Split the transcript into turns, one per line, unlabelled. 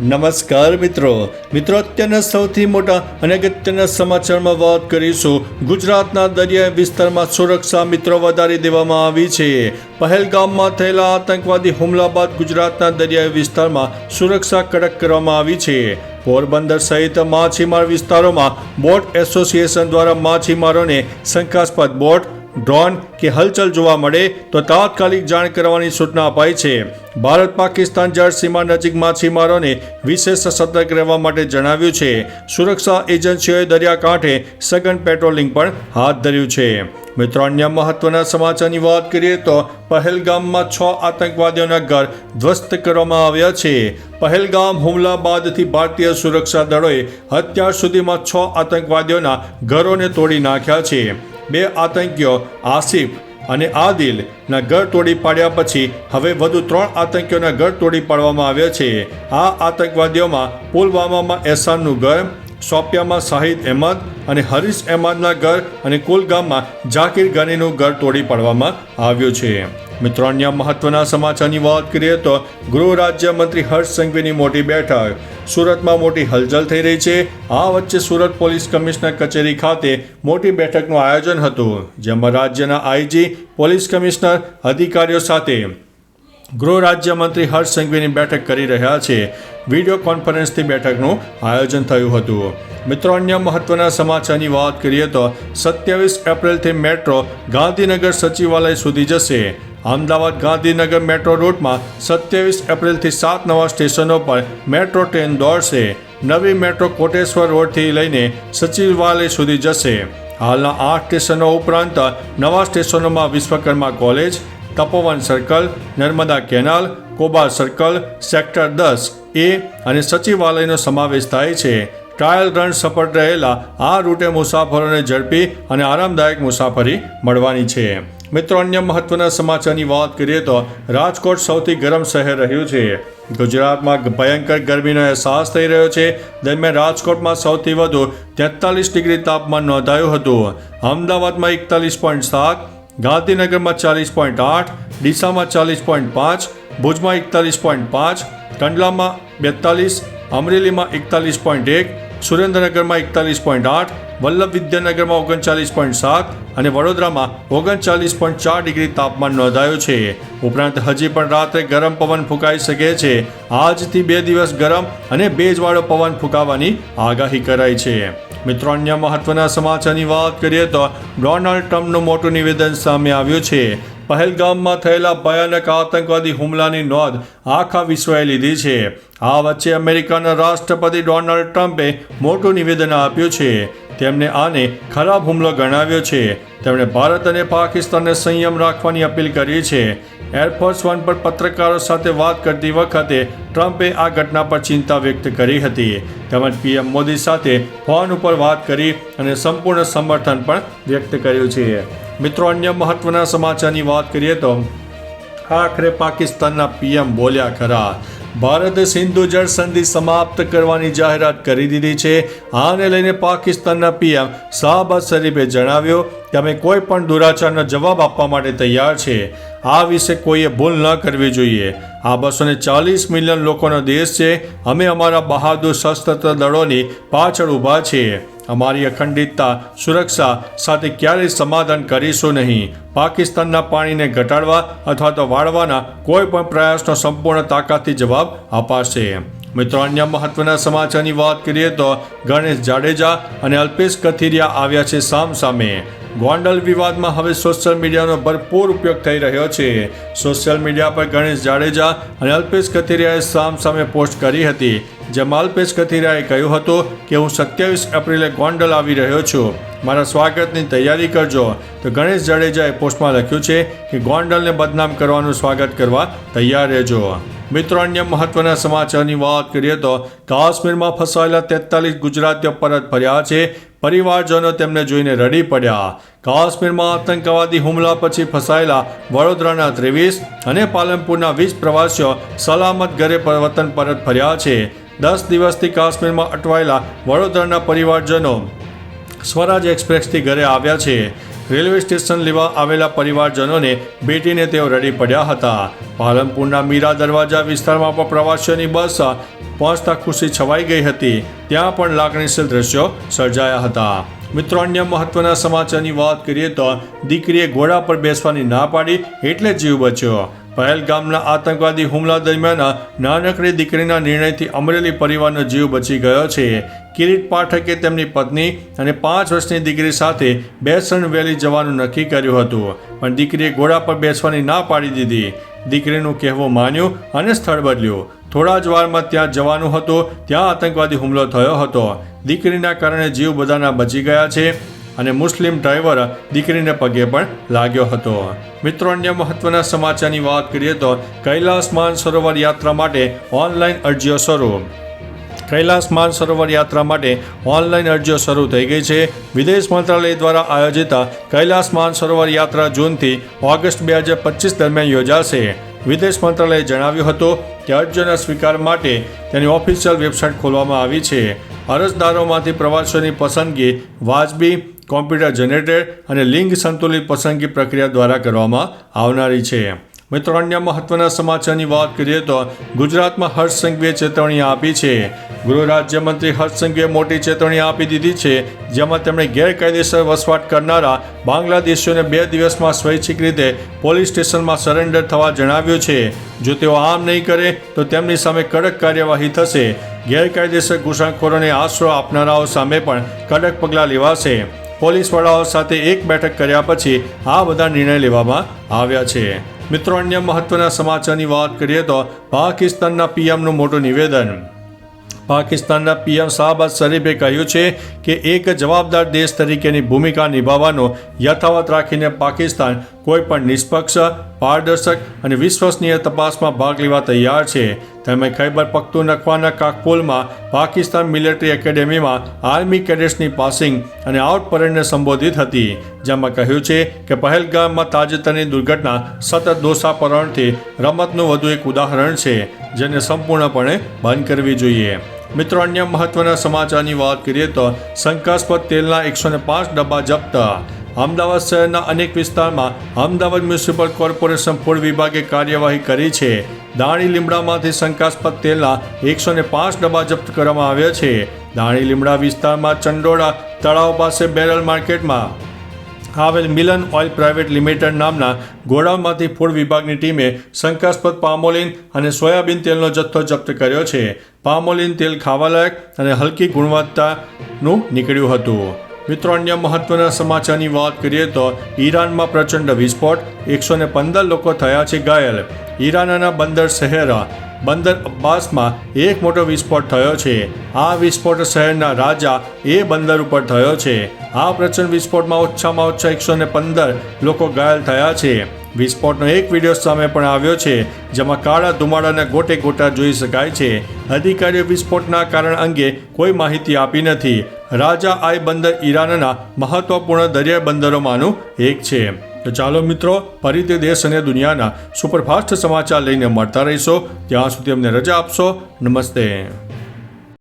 નમસ્કાર મિત્રો. મિત્રો, અત્યારના સૌથી મોટા અને અગત્યના સમાચારમાં વાત કરીશું. ગુજરાતના દરિયાઈ વિસ્તારમાં સુરક્ષા મિત્રો વધારી દેવામાં આવી છે. પહેલગામમાં થયેલા આતંકવાદી હુમલા બાદ ગુજરાતના દરિયાઈ વિસ્તારમાં સુરક્ષા કડક કરવામાં આવી છે. પોરબંદર સહિત માછીમાર વિસ્તારોમાં બોટ એસોસિએશન દ્વારા માછીમારોને શંકાસ્પદ બોટ ડ્રોન કે હલચલ જોવા મળે તો તાત્કાલિક જાણ કરવાની સૂચના અપાઈ છે. ભારત પાકિસ્તાન જળસીમા નજીક માછીમારોને વિશેષ સતર્ક રહેવા માટે જણાવ્યું છે. સુરક્ષા એજન્સીઓએ દરિયાકાંઠે સઘન પેટ્રોલિંગ પણ હાથ ધર્યું છે. મિત્રો, અન્ય મહત્વના સમાચારની વાત કરીએ તો પહેલગામમાં છ આતંકવાદીઓના ઘર ધ્વસ્ત કરવામાં આવ્યા છે. પહેલગામ હુમલા બાદથી ભારતીય સુરક્ષા દળોએ અત્યાર સુધીમાં છ આતંકવાદીઓના ઘરોને તોડી નાખ્યા છે. બે આતંકીઓ, આસિફ અને આદિલના ઘર તોડી પાડ્યા પછી હવે વધુ ત્રણ આતંકીઓના ઘર તોડી પાડવામાં આવ્યા છે. આ આતંકવાદીઓમાં પુલવામામાં એહસાનનું ઘર શોપિયામાં શાહિદ અહેમદ અને હરીશ અહેમદના ઘર અને કુલગામમાં જાકીર ગનીનું ઘર તોડી પાડવામાં આવ્યું છે. મિત્રો, અન્ય મહત્વના સમાચારની વાત કરીએ તો ગૃહ રાજ્યમંત્રી હર્ષ સંઘવીની મોટી બેઠક. સુરતમાં મોટી હલચલ થઈ રહી છે. આ વચ્ચે સુરત પોલીસ કમિશનર કચેરી ખાતે મોટી બેઠકનું આયોજન હતું, જેમાં રાજ્યના આઈજી, પોલીસ કમિશનર, અધિકારીઓ સાથે ગૃહ રાજ્યમંત્રી હર્ષ સંઘવીની બેઠક કરી રહ્યા છે. વીડિયો કોન્ફરન્સથી બેઠકનું આયોજન થયું હતું. મિત્રો, અન્ય મહત્વના સમાચારની વાત કરીએ તો સત્યાવીસ એપ્રિલથી મેટ્રો ગાંધીનગર સચિવાલય સુધી જશે. અમદાવાદ ગાંધીનગર મેટ્રો રૂટમાં સત્યાવીસ એપ્રિલથી સાત નવા સ્ટેશનો પર મેટ્રો ટ્રેન દોડશે. નવી મેટ્રો કોટેશ્વર રોડથી લઈને સચિવાલય સુધી જશે. હાલના આઠ સ્ટેશનો ઉપરાંત નવા સ્ટેશનોમાં Vishwakarma college, Tapovan circle, Narmada canal, Kobar circle, sector દસ એ અને સચિવાલયનો સમાવેશ થાય છે. ટ્રાયલ રન સફળ રહેલા આ રૂટે મુસાફરોને ઝડપી અને આરામદાયક મુસાફરી મળવાની છે. મિત્રો, અન્ય મહત્વના સમાચારની વાત કરીએ તો રાજકોટ સૌથી ગરમ શહેર રહ્યું છે. ગુજરાતમાં ભયંકર ગરમીનો અહેસાસ થઈ રહ્યો છે. દરમિયાન રાજકોટમાં સૌથી વધુ તેતાલીસ ડિગ્રી તાપમાન નોંધાયું હતું. અમદાવાદમાં એકતાલીસ પોઈન્ટ સાત, ગાંધીનગરમાં ચાલીસ પોઈન્ટ આઠ, ડીસામાં ચાલીસ પોઈન્ટ પાંચ ભુજમાં એકતાલીસ પોઈન્ટ પાંચ કંડલામાં બેતાલીસ, અમરેલીમાં એકતાલીસ પોઈન્ટ એક, સુરેન્દ્રનગરમાં એકતાલીસ પોઈન્ટ આઠ, વલ્લભ વિદ્યાનગરમાં ઓગણચાલીસ પોઈન્ટ સાત અને વડોદરામાં ઓગણચાલીસ પોઈન્ટ ચાર ડિગ્રી તાપમાન નોંધાયું છે. ઉપરાંત હજી પણ રાત્રે ગરમ પવન ફૂંકાઈ શકે છે. આજથી બે દિવસ ગરમ અને ભેજવાળો પવન ફૂંકાવાની આગાહી કરાઈ છે. મિત્રો, અન્ય મહત્વના સમાચારની વાત કરીએ તો ડોનાલ્ડ ટ્રમ્પનું મોટું નિવેદન સામે આવ્યું છે. પહેલગામમાં થયેલા ભયાનક આતંકવાદી હુમલાની નોંધ આખા વિશ્વએ લીધી છે. આ વચ્ચે અમેરિકાના રાષ્ટ્રપતિ ડોનાલ્ડ ટ્રમ્પે મોટું નિવેદન આપ્યું છે. તેમણે આને ખરાબ હુમલો ગણાવ્યો છે. તેમણે ભારત અને પાકિસ્તાનને સંયમ રાખવાની અપીલ કરી છે. એરફોર્સ વન પર પત્રકારો સાથે વાત કરતી વખતે ટ્રમ્પે આ ઘટના પર ચિંતા વ્યક્ત કરી હતી. તેમજ પીએમ મોદી સાથે ફોન ઉપર વાત કરી અને સંપૂર્ણ સમર્થન પણ વ્યક્ત કર્યું છે. મિત્રો, અન્ય મહત્વના સમાચારની વાત કરીએ તો આખરે પાકિસ્તાનના પીએમ બોલ્યા ખરા. ભારતે સિંધુ જળ સંધિ સમાપ્ત કરવાની જાહેરાત કરી દીધી છે. આને લઈને પાકિસ્તાનના પીએમ શાહબાદ શરીફે જણાવ્યું કે અમે કોઈ પણ દુરાચારનો જવાબ આપવા માટે તૈયાર છે. આ વિશે કોઈએ ભૂલ ન કરવી જોઈએ. આ બસો ચાલીસ મિલિયન લોકોનો દેશ છે. અમે અમારા બહાદુર સશસ્ત્ર દળોની પાછળ ઊભા છીએ. અમારી અખંડિતતા, સુરક્ષા સાથે ક્યારેય સમાધાન કરીશું નહીં. પાકિસ્તાનના પાણીને ઘટાડવા અથવા તો વાળવાના કોઈ પણ પ્રયાસનો સંપૂર્ણ તાકાતથી જવાબ અપાશે. મિત્રો, અન્ય મહત્વના સમાચારની વાત કરીએ તો ગણેશ જાડેજા અને અલ્પેશ કથિરિયા આવ્યા છે સામ સામે ગોંડલ વિવાદમાં હવે સોશિયલ મીડિયાનો ભરપૂર ઉપયોગ થઈ રહ્યો છે. સોશિયલ મીડિયા પર ગણેશ જાડેજા અને અલ્પેશ કથિરિયાએ સામ સામે પોસ્ટ કરી હતી. જેમાં અલ્પેશ કથિરિયાએ કહ્યું હતું કે, હું સત્યાવીસ એપ્રિલે ગોંડલ આવી રહ્યો છું. મારા સ્વાગતની તૈયારી કરજો. તો ગણેશ જાડેજાએ પોસ્ટમાં લખ્યું છે કે, ગોંડલને બદનામ કરવાનું સ્વાગત કરવા તૈયાર રહેજો. મિત્રો, અન્ય મહત્વના સમાચારની વાત કરીએ તો, કાશ્મીરમાં ફસાયેલા તેતાલીસ ગુજરાતીઓ પરત ફર્યા છે. પરિવારજનો તેમને જોઈને રડી પડ્યા. કાશ્મીરમાં આતંકવાદી હુમલા પછી ફસાયેલા વડોદરાના ત્રેવીસ અને પાલનપુરના વીસ પ્રવાસીઓ સલામત ઘરે વતન પરત ફર્યા છે. દસ દિવસથી કાશ્મીરમાં અટવાયેલા વડોદરાના પરિવારજનો સ્વરાજ એક્સપ્રેસથી ઘરે આવ્યા છે. રેલવે સ્ટેશન લેવા આવેલા પરિવારજનોને ભેટીને તેઓ રડી પડ્યા હતા. પાલનપુરના મીરા દરવાજા વિસ્તારમાં પણ પ્રવાસીઓની બસ પહોંચતા ખુશી છવાઈ ગઈ હતી. ત્યાં પણ લાગણીશીલ દ્રશ્યો સર્જાયા હતા. મિત્રો, અન્ય મહત્વના સમાચારની વાત કરીએ તો દીકરીએ ઘોડા પર બેસવાની ના પાડી એટલે જીવ બચ્યો. પહેલગામના આતંકવાદી હુમલા દરમિયાન નાનકડી દીકરીના નિર્ણયથી અમરેલી પરિવારનો જીવ બચી ગયો છે. કિરીટ પાઠકે તેમની પત્ની અને પાંચ વર્ષની દીકરી સાથે બેસણ વેલી જવાનું નક્કી કર્યું હતું, પણ દીકરીએ ઘોડા પર બેસવાની ના પાડી દીધી. દીકરીનું કહેવું માન્યું અને સ્થળ બદલ્યું. થોડા જ વારમાં ત્યાં જવાનું હતું, ત્યાં આતંકવાદી હુમલો થયો હતો. દીકરીના કારણે જીવ બધાના બચી ગયા છે. અને મુસ્લિમ ડ્રાઈવર દીકરીને પગે પણ લાગ્યો હતો. મિત્રો, અન્ય મહત્વના સમાચારની વાત કરીએ તો કૈલાસ માન સરોવર યાત્રા માટે ઓનલાઈન અરજીઓ શરૂ. કૈલાસ માન સરોવર યાત્રા માટે ઓનલાઈન અરજીઓ શરૂ થઈ ગઈ છે. વિદેશ મંત્રાલય દ્વારા આયોજિત કૈલાસ માન સરોવર યાત્રા જૂનથી ઓગસ્ટ બે હજાર પચીસ દરમિયાન યોજાશે. વિદેશ મંત્રાલયે જણાવ્યું હતું કે અરજીઓના સ્વીકાર માટે તેની ઓફિશિયલ વેબસાઇટ ખોલવામાં આવી છે. અરજદારોમાંથી પ્રવાસીઓની પસંદગી વાજબી કોમ્પ્યુટર જનરેટેડ અને લિંગ સંતુલિત પસંદગી પ્રક્રિયા દ્વારા કરવામાં આવનારી છે. મિત્રો, અન્ય મહત્વના સમાચારની વાત કરીએ તો ગુજરાતમાં હર્ષ સંઘવીએ ચેતવણી આપી છે. ગૃહ રાજ્યમંત્રી હર્ષ મોટી ચેતવણી આપી દીધી છે, જેમાં તેમણે ગેરકાયદેસર વસવાટ કરનારા બાંગ્લાદેશીઓને બે દિવસમાં સ્વૈચ્છિક રીતે પોલીસ સ્ટેશનમાં સરેન્ડર થવા જણાવ્યું છે. જો તેઓ આમ નહીં કરે, તો તેમની સામે કડક કાર્યવાહી થશે. ગેરકાયદેસર ઘૂસણખોરોને આશરો આપનારાઓ સામે પણ કડક પગલાં લેવાશે. પોલીસ વડાઓ સાથે એક બેઠક કર્યા પછી આ બધા નિર્ણય લેવામાં આવ્યા છે. મિત્રો, અન્ય મહત્વના સમાચારની વાત કરીએ તો પાકિસ્તાનના પીએમનું મોટું નિવેદન. પાકિસ્તાનના પીએમ શાહબાદ શરીફે કહ્યું છે કે એક જવાબદાર દેશ તરીકેની ભૂમિકા નિભાવવાનો યથાવત રાખીને પાકિસ્તાન કોઈ પણ નિષ્પક્ષ, પારદર્શક અને વિશ્વસનીય તપાસમાં ભાગ લેવા તૈયાર છે. તેમણે ખૈબર પખ્તુનખવાના કાકપોલમાં પાકિસ્તાન મિલિટરી એકેડેમીમાં આર્મી કેડેટ્સની પાસિંગ અને આઉટ પરેડને સંબોધિત હતી, જેમાં કહ્યું છે કે પહેલગામમાં તાજેતરની દુર્ઘટના સતત દોષાપરણથી રમતનું વધુ એક ઉદાહરણ છે, જેને સંપૂર્ણપણે બંધ કરવી જોઈએ. મિત્રો, અન્ય મહત્વના સમાચારની વાત કરીએ તો શંકાસ્પદ તેલના એકસો પાંચ ડબ્બા જપ્ત અમદાવાદ શહેરના અનેક વિસ્તારમાં અમદાવાદ મ્યુનિસિપલ કોર્પોરેશન ફૂડ વિભાગે કાર્યવાહી કરી છે. દાણી લીમડામાંથી શંકાસ્પદ તેલના એકસો ને પાંચ ડબ્બા જપ્ત કરવામાં આવ્યા છે. દાણી લીમડા વિસ્તારમાં ચંડોળા તળાવ પાસે બેરલ માર્કેટમાં આવેલ મિલન ઓઇલ પ્રાઇવેટ લિમિટેડ નામના ગોડાઉનમાંથી ફૂડ વિભાગની ટીમે શંકાસ્પદ પામોલિન અને સોયાબીન તેલનો જથ્થો જપ્ત કર્યો છે. પામોલિન તેલ ખાવાલાયક અને હલકી ગુણવત્તાનું નીકળ્યું હતું. મિત્રો, અન્ય મહત્વના સમાચારની વાત કરીએ તો ઈરાનમાં પ્રચંડ વિસ્ફોટ. એકસો ને પંદર લોકો થયા છે ઘાયલ. ઈરાનના બંદર શહેર, બંદર અબ્બાસમાં એક મોટો વિસ્ફોટ થયો છે. આ વિસ્ફોટ શહેરના રાજા એ બંદર ઉપર થયો છે. આ પ્રચંડ વિસ્ફોટમાં ઓછામાં ઓછા એકસો ને પંદર લોકો ઘાયલ થયા છે. વિસ્ફોટનો એક વીડિયો સામે પણ આવ્યો છે, જેમાં કાળા ધુમાડાને ગોટે ગોટા જોઈ શકાય છે. અધિકારીઓ વિસ્ફોટના કારણ અંગે કોઈ માહિતી આપી નથી. રાજા આઈ બંદર ઈરાનના મહત્વપૂર્ણ દરિયા બંદરોમાંનું એક છે. તો ચાલો મિત્રો, ફરી તે દેશ અને દુનિયાના સુપરફાસ્ટ સમાચાર લઈને મળતા રહીશો. ત્યાં સુધી અમને રજા આપશો. નમસ્તે.